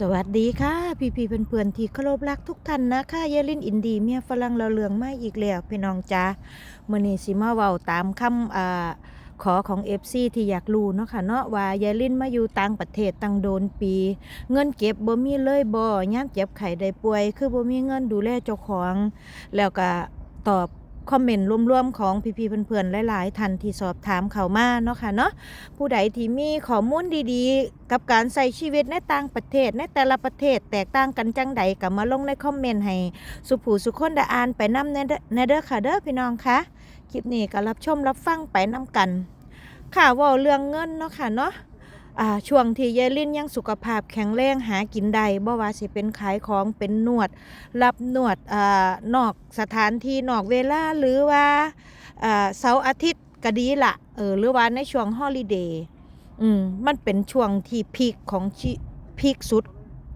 สวัสดีค่ะ พี่พี่ๆเพื่อนที่เคารพรักทุกท่านนะคะเยลินอินดีเมียฝรั่งเราเลืองมาอีกแล้วพี่น้องจ้ามื่อนี้สิมาเว้าตามคำอ่าขอของ FC ที่อยากรู้เนาะค่ะเนาะว่ายายลินมาอยู่ต่างประเทศตั้งโดนปี เงินเก็บบ่มีเลยบ่ย่ามเจ็บไข้ได้ป่วย คือบ่มีเงินดูแลเจ้าของ แล้วก็ตอบ คอมเมนต์ร่วมๆของพี่ๆเพื่อนๆหลายๆท่านที่สอบถามเข้ามาเนาะค่ะเนาะผู้ใดที่มีข้อมูลดีๆ กับการใส่ชีวิตในต่างประเทศในแต่ละประเทศแตกต่างกันจังใดก็มาลงในคอมเมนต์ให้สุผู้สุคนได้อ่านไปนำในในเด้อค่ะเด้อพี่น้องคะคลิปนี้ก็รับชมรับฟังไปนํกันค่ะว่าเรื่องเงินเนาะค่ะเนาะ ช่วงที่ยายลินยังสุขภาพแข็งแรงหากินได้บ่ว่าสิเป็นขายของเป็นนวด รับนวดอนอกสถานที่นอกเวลาหรือว่าเสาร์อาทิตย์ก็ดีละเออหรือว่าในช่วงฮอลิเดย์อืมมันเป็นช่วงที่พีคของพีคสุด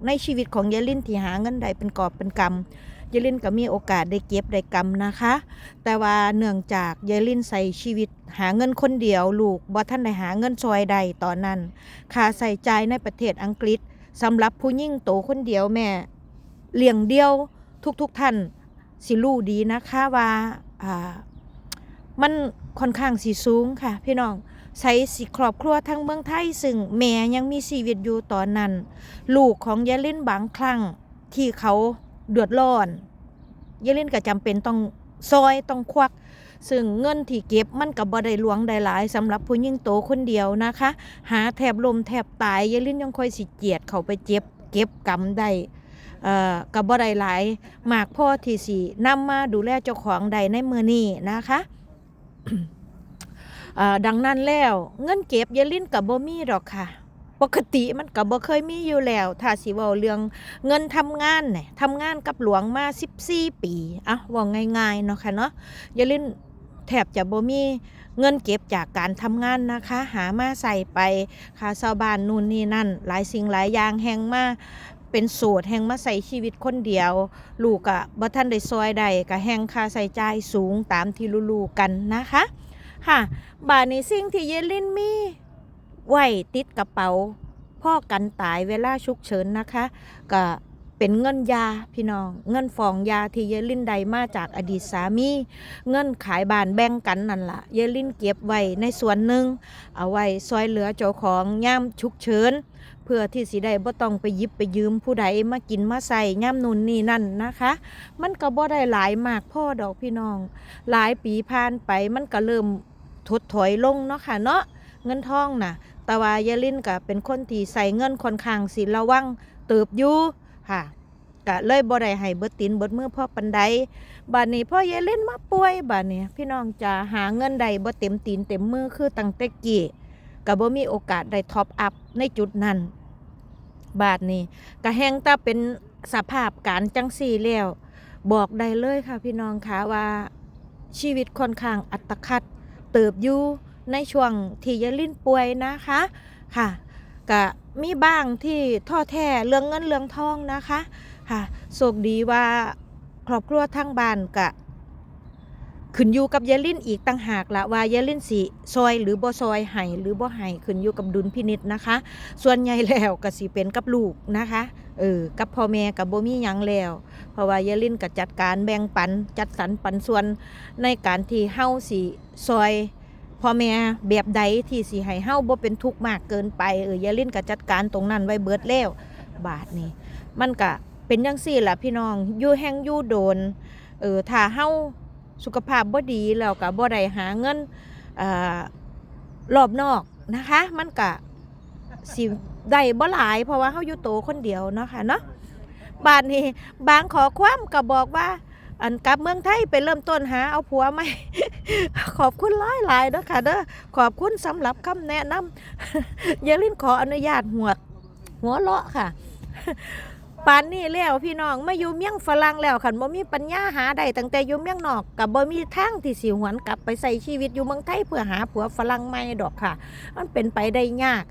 ในชีวิตของยายลินที่หาเงินได้เป็นกอบเป็นกำ ยายลินก็มีโอกาสได้เก็บได้กำนะคะ แต่ว่าเนื่องจากยายลินใส่ชีวิต หาเงินคนเดียวลูกบ่ท่านได้หาเงินซอยใดตอนนั้นค่าใส่ใจในประเทศอังกฤษสำหรับผู้หญิงโตคนเดียวแม่เลี้ยงเดียวทุกๆทท่านสิรู้ดีนะคะว่าอ่ามันค่อนข้างสีสูงค่ะ พี่น้องใช้สิครอบครัวทั้งเมืองไทย ซึ่งแม่ยังมีชีวิตอยู่ตอนนั้น ลูกของยายลินบางครั้งที่เขา เดือดร้อนยายลินก็จำเป็นต้องซอยต้องควัก ซึ่งเงินที่เก็บมันก็บ่ได้หลวงได้หลายสำหรับผู้หญิงโตคนเดียวนะคะ หาแทบลมแทบตายยายลินยังค่อยสิเจียดเขาไปเจ็บ เก็บกำได้เอ่อก็บ่ได้หลายมากพ่อที่สินำมาดูแลเจ้าของใดในมือนี้นะคะดังนั้นแล้วเงินเก็บยายลินกับบ่มีดอกค่ะ ปกติมันก็บ่เคยมีอยู่แล้ว ถ้าสิเว้าเรื่องเงินทำงานเนี่ยทำงานกับหลวงมา 14 ปีอะว่าง่ายๆเนาะค่ะเนาะยายลินแทบจะบ่มีเงินเก็บจากการทำงานนะคะ หามาใส่ไปค่าช่าบ้านนู่นนี่นั่น หลายสิ่งหลายอย่างแหงมาเป็นโสดแห่งมาใส่ชีวิตคนเดียว ลูกอะบ่ทันได้ซอยใดก็แห่งค่าใช้จ่ายสูงตามที่รู้ๆกันนะคะ ค่ะ บานี้สิ่งที่เยลินมี ไว้ติดกระเป๋าพ่อกันตายเวลาฉุกเฉินนะคะ ก็เป็นเงินยาพี่น้อง เงินฟองยาที่เยลินได้มาจากอดีตสามี เงินขายบ้านแบ่งกันนั่นละ่ะ เยลินเก็บไว้ในส่วนหนึ่ง เอาไว้ซอยเหลือเจ้าของย่ามฉุกเฉินเพื่อที่สิได้บ่ต้องไปยิบไปยืมผู้ใดมากินมาใส่ย่ามนุนนี่นั่นนะคะ มันก็บ่ได้หลายมากพ่อดอกพี่น้อง หลายปีผ่านไปมันก็เริ่มถดถอยลงเนาะค่ะเนาะเงินทองน่ะ แต่ว่ายายลินก็เป็นคนที่ใส่เงินค่อนข้างสิระวังเติบอยู่ค่ะก็เลยบ่ได้ให้เบิดตินเบิดมือพ่อปันใดบัดนี้พ่อยายลินมาป่วยบัดนี้พี่น้องจะหาเงินใดบ่เต็มตีนเต็มมือคือตั้งแต่กี้ก็บ่มีโอกาสได้ท็อปอัพในจุดนั้นบาทนี้ก็แห้งตาเป็นสภาพการจังสี่แล้วบอกได้เลยค่ะพี่น้องคะว่าชีวิตค่อนข้างอัตคัดเติบอยู่ ในช่วงที่ยายลินป่วยนะคะค่ะก็มีบ้างที่ท้อแท้เรื่องเงินเรื่องทองนะคะค่ะโชคดีว่าครอบครัวทั้งบ้านกะขึ้นอยู่กับยายลินอีกต่างหากละว่ายายลินสิซอยหรือบ่ซอยให้หรือบ่ให้ขึ้นอยู่กับดุลพินิจนะคะ ส่วนใหญ่แล้วก็สิเป็นกับลูกนะคะเออกับพ่อแม่กับบ่มีหยังแล้ว เพราะว่ายายลินก็จัดการแบ่งปันจัดสรรปันส่วนในการที่เฮาสิซอย พ่อแม่แบบใดที่สิให้เฮาบ่เป็นทุกข์มากเกินไปเออยายลินก็จัดการตรงนั้นไว้เบิดแล้วบาทนี้มันก็เป็นจังซี่ล่ะพี่น้องอยู่แห่งอยู่โดนเออถ้าเฮาสุขภาพบ่ดีแล้วก็บ่ได้หาเงินอ่ารอบนอกนะคะ มันก็สิได้บ่หลายเพราะว่าเฮาอยู่โตคนเดียวเนาะค่ะเนาะบานนี้บางขอความก็บอกว่า อันกลับเมืองไทยไปเริ่มต้นหาเอาผัวไหมขอบคุณหลายหลายเด้อค่ะเด้อขอบคุณสำหรับคำแนะนำอย่าลินขออนุญาตหัวหัวเลาะค่ะปานนี้แล้วพี่น้องมาอยู่เมียงฝรั่งแล้วคันบ่มีปัญญาหาได้ตั้งแต่อยู่เมียงนอกกับบ่มีทางที่สิหวนกลับไปใส่ชีวิตอยู่เมืองไทยเพื่อหาผัวฝรั่งใหม่ดอกค่ะ มันเป็นไปได้ยาก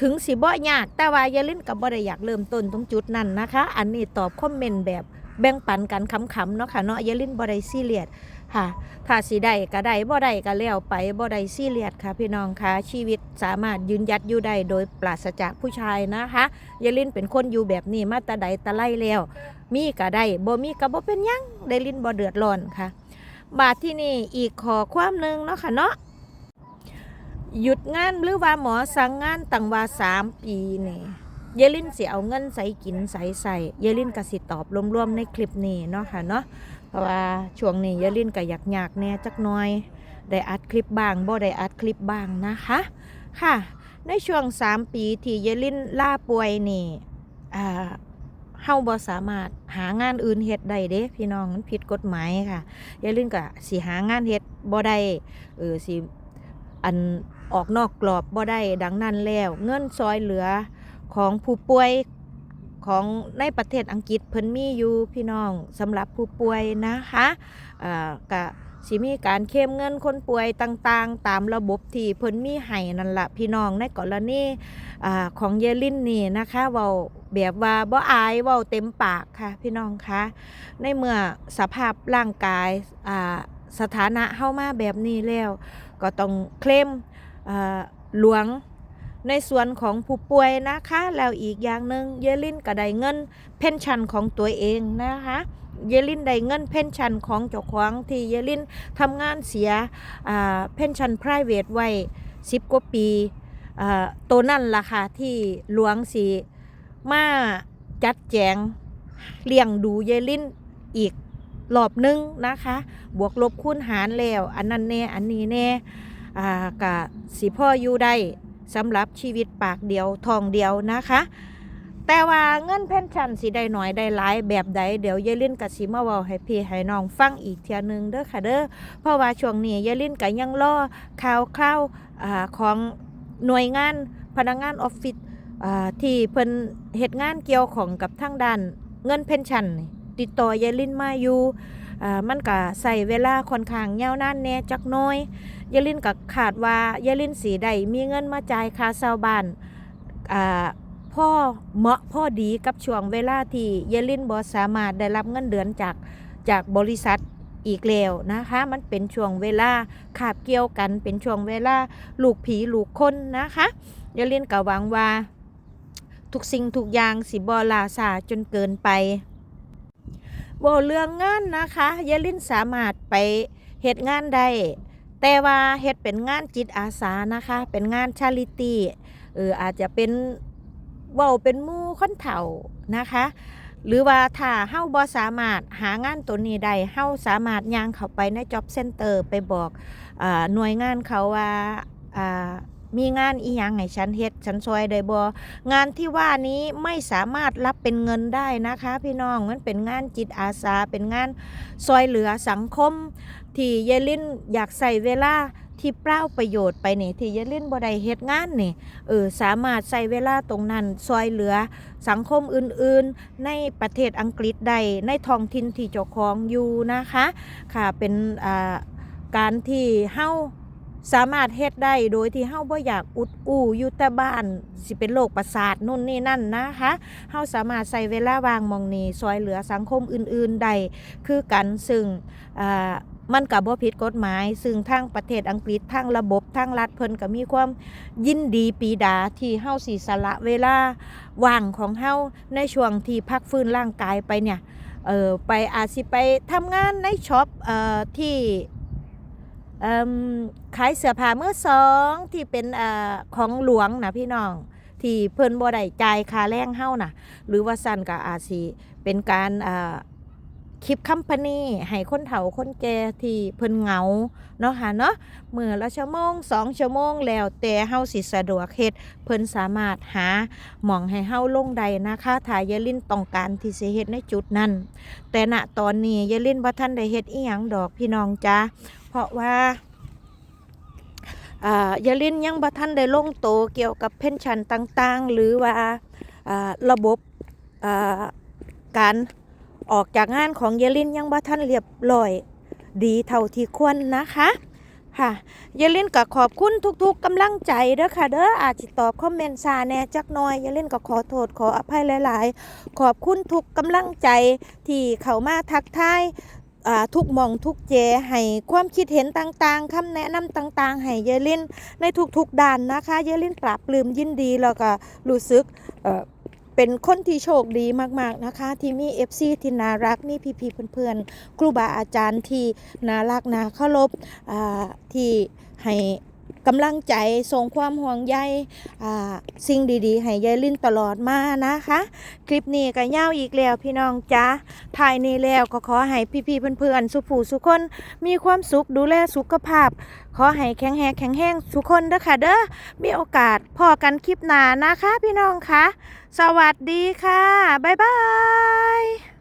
ถึงสิบ่ยากแต่ว่ายายลินกับบ่ได้อยากเริ่มต้นตรงจุดนั้นนะคะ อันนี้ตอบคอมเมนต์แบบ แบ่งปันกันขำๆเนาะค่ะเนาะยายลินบ่ได้ซีเรียสค่ะ ถ้าสิได้ก็ได้บ่ได้ก็แล้วไปบ่ได้ซีเรียสค่ะ พี่น้องค่ะชีวิตสามารถยืนยัดอยู่ได้โดยปราศจากผู้ชายนะคะยายลินเป็นคนอยู่แบบนี้มาแตะใดแตะไล่แล้ว มีก็ได้บ่มีก็บ่เป็นยังได้ลินบ่เดือดร้อนค่ะ บาทที่นี่อีกขอความหนึงเนาะค่ะเนาะหยุดงานหรือว่าหมอสั่งงานตั้งว่า3ปีนี่ ยายลินสิเอาเงินใส่กินใส่ใส่ยายลินก็สิตอบรวมๆในคลิปนี้เนาะค่ะเนาะเพราะว่าช่วงนี้ยายลินก็อยากอยากแน่จักหน่อย ได้อัดคลิปบ้างบ่ได้อัดคลิปบ้างนะคะค่ะ ในช่วง 3 ปีที่ยายลินล่าป่วยนี่อ่าเฮาบ่สามารถหางานอื่นเฮ็ดได้เด้พี่น้องมันผิดกฎหมายค่ะยายลินก็สิหางานเฮ็ดบ่ได้เออสิอันออกนอกกรอบบ่ได้ดังนั้นแล้ว เงินซอยเหลือ ของผู้ป่วยของในประเทศอังกฤษเพิ่นมีอยู่พี่น้องสำหรับผู้ป่วยนะคะกะสิมีการเข้มเงินคนป่วยต่างๆ ตามระบบที่เพิ่นมีให้นั่นละพี่น้องในกรณีอของเยลินนี่นะคะเว้าแบบว่าบ่อายเว้าเต็มปากค่ะพี่น้องคะในเมื่อสภาพร่างกายสถานะเฮามาแบบนี้แล้ว ก็ต้องเคลมหลวง ในส่วนของผู้ป่วยนะคะ แล้วอีกอย่างหนึ่งเยลินก็ได้เงิน เพนชันของตัวเองนะคะเยลินได้เงินเพนชันของเจ้าของที่เยลินทำงานเสียเพนชัน private ไว้10กว่าปีตัวนั่นล่ะค่ะที่หลวงสีมาจัดแจงเลี้ยงดูเยลินอีกรอบหนึงนะคะ บวกลบคูณหารแล้ว อันนั้นแน่อันนี้แน่กะสิพ่ออยู่ได้ สำหรับชีวิตปากเดียวทองเดียวนะคะ แต่ว่าเงินเพนชั่นสิได้หน่อยได้หลายแบบใดเดี๋ยวยายลินกับสิมาเว้าให้พี่ให้น้องฟังอีกเทียหนึงเด้อค่ะเด้อเพราะว่าช่วงนี้ยายลินก็ยังรอข่าวคราวของหน่วยงานพนักงานออฟฟิศที่เพิ่นเฮ็ดงานเกี่ยวของกับทางด้านเงินเพนชั่นติดต่อยายลินมาอยู่ มันก็ใส่เวลาค่อนข้างยาวนานแน่จักน้อยยายลินก็ขาดว่ายายลินสีได้มีเงินมาจ่ายค่าเช่าบ้านพ่อเหมาะพ่อดีกับช่วงเวลาที่ยายลินบ่สามารถได้รับเงินเดือนจากจากบริษัทอีกแล้วนะคะ มันเป็นช่วงเวลาขาบเกี่ยวกันเป็นช่วงเวลาลูกผีลูกคนนะคะยายลินก็หวังว่า ทุกสิ่งทุกอย่างสิบ่ลาสาจนเกินไป บ่เรื่องงานนะคะยายลินสามารถไปเฮ็ดงานได้แต่ว่าเฮ็ดเป็นงานจิตอาสานะคะ เป็นงานชาริตี้เอออาจจะเป็นเว้าเป็นมู่คนเฒ่านะคะ หรือว่าถ้าเฮาบ่สามารถหางานตัวนี้ได้เฮาสามารถย่างเข้าไปใน job center ไปบอกอหน่วยงานเขาว่า มีงานอีหยังให้ฉันเฮ็ดฉันซอยได้บ่งานที่ว่านี้ไม่สามารถรับเป็นเงินได้นะคะ พี่น้องมันเป็นงานจิตอาสาเป็นงานซอยเหลือสังคม ที่เยลินอยากใส่เวลาที่เปล่าประโยชน์ไปนี่ที่เยลินบ่ได้เฮ็ดงานนี่เออสามารถใส่เวลาตรงนั้นซอยเหลือสังคมอื่นๆ ในประเทศอังกฤษใดในท้องถิ่นที่เจ้าของอยู่นะคะ ค่ะเป็นอ่าการที่เฮา สามารถเฮ็ดได้โดยที่เฮาบ่อยากอุดอู้อยู่แต่บ้านสิเป็นโรคประสาทนู่นนี่นั่นนะคะเฮาสามารถใส่เวลาว่างมองนี้ซอยเหลือสังคมอื่นๆได้คือกันซึ่งอ่ามันกับบ่ผิดกฎหมาย ซึ่งทางประเทศอังกฤษทางระบบทางรัฐเพิ่นก็มีความยินดีปีดาที่เฮาสิสละเวลาว่างของเฮาในช่วงที่พักฟื้นร่างกายไปเนี่ยเออไปอาจสิไปทำงานในช็อปเอ่อที่ ขายเสื้อผ้าเมื่อสองที่เป็นอของหลวงนะพี่น้อง ที่เพิ่นบ่ได้จ่ายค่าแรงเฮาน่ะหรือว่าสั่นก็อาจสิเป็นการคลิปคัมพานีให้คนเฒ่าคนแก่ที่เพิ่นเหงาเนาะค่ะเนาะมื้อละชั่วโมงสองชั่วโมงแล้วแต่เฮาสิสะดวกเฮ็ดเพิ่นสามารถหาหม่องให้เฮาลงได้นะคะถ้ายายลินต้องการที่สิเฮ็ดในจุดนั้น แต่ณตอนนี้ยายลินบ่ทันได้เฮ็ดอีหยังดอกพี่น้องจ้า เพราะว่าอ่ายลินยังบ่ทันได้ลงโตเกี่ยวกับเพนชันต่างๆ หรือว่าระบบการออกจากงานของเยลินยังบ่ทันเรียบร้อยดีเท่าที่ควรนะคะค่ะเยลินก็ขอบคุณทุกๆกำลังใจเด้อค่ะเด้ออาจจะตอบคอมเมนต์ซาแน่จักหน่อยเยลินก็ขอโทษขออภัยหลาย ๆ ขอบคุณทุกกำลังใจที่เข้ามาทักทาย ทุกมองทุกเจให้ความคิดเห็นต่างๆคำแนะนำต่างๆ ให้เยลินในทุกๆด้านนะคะเยลินปราบปลื้มยินดีแล้วก็รู้สึกเป็นคนที่โชคดีมากๆนะคะ ที่มี FC ที่น่ารักมีพี่ๆเพื่อนๆครูบาอาจารย์ที่น่ารักน่าเคารพที่ให้ กำลังใจส่งความห่วงใยสิ่งดีๆ ให้ยายลินตลอดมานะคะ คลิปนี้ก็ยาวอีกแล้วพี่น้องจ้าถ่ายนี้แล้วก็ขอให้พี่ๆเพื่อนๆสุผู้สุคน มีความสุขดูแลสุขภาพ ขอให้แข็งแรงแข็งแรงสุกคนเด้อค่ะเด้อมีโอกาสพอกันคลิปหน้านะคะ พี่น้องคะสวัสดีค่ะบ๊ายบาย